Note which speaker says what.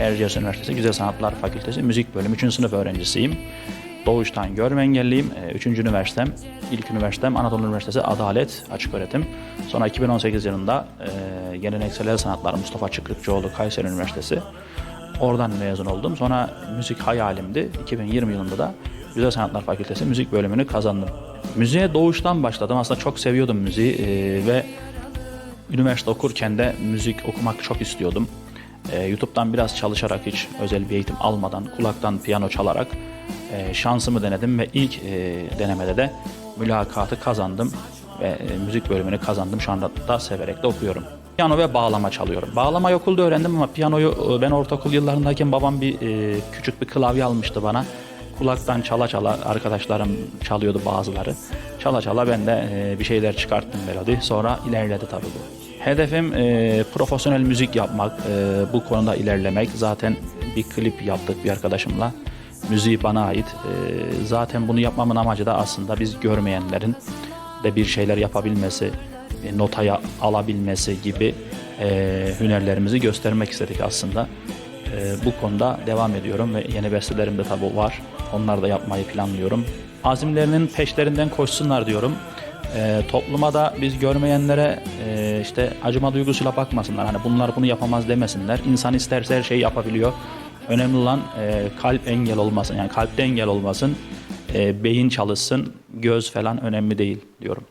Speaker 1: Erciyes Üniversitesi Güzel Sanatlar Fakültesi Müzik Bölümü 3. sınıf öğrencisiyim. Doğuştan görme engelliyim. 3. üniversitem, ilk üniversitem Anadolu Üniversitesi Adalet Açık Öğretim. Sonra 2018 yılında e, Geleneksel El Sanatlar Mustafa Çıkrıkçıoğlu Kayseri Üniversitesi. Oradan mezun oldum. Sonra müzik hayalimdi. 2020 yılında da Güzel Sanatlar Fakültesi Müzik Bölümünü kazandım. Müziğe doğuştan başladım. Aslında çok seviyordum müziği e, ve üniversite okurken de müzik okumak çok istiyordum. Ee, YouTube'dan biraz çalışarak hiç özel bir eğitim almadan kulaktan piyano çalarak e, şansımı denedim ve ilk e, denemede de mülakatı kazandım ve e, müzik bölümünü kazandım. Şu anda da severek de okuyorum. Piyano ve bağlama çalıyorum. Bağlamayı okulda öğrendim ama piyanoyu e, ben ortaokul yıllarındayken babam bir e, küçük bir klavye almıştı bana. Kulaktan çala çala arkadaşlarım çalıyordu bazıları. Çala çala ben de e, bir şeyler çıkarttım melodi. Sonra ilerledi tabii bu. Hedefim e, profesyonel müzik yapmak, e, bu konuda ilerlemek. Zaten bir klip yaptık bir arkadaşımla. Müziği bana ait. E, zaten bunu yapmamın amacı da aslında biz görmeyenlerin de bir şeyler yapabilmesi, e, notaya alabilmesi gibi e, hünerlerimizi göstermek istedik aslında. E, bu konuda devam ediyorum ve yeni bestelerim de tabii var. Onları da yapmayı planlıyorum. Azimlerinin peşlerinden koşsunlar diyorum. E, topluma da biz görmeyenlere e, işte acıma duygusuyla bakmasınlar. Hani bunlar bunu yapamaz demesinler. İnsan isterse her şeyi yapabiliyor. Önemli olan e, kalp engel olmasın. Yani kalpte engel olmasın. E, beyin çalışsın. Göz falan önemli değil diyorum.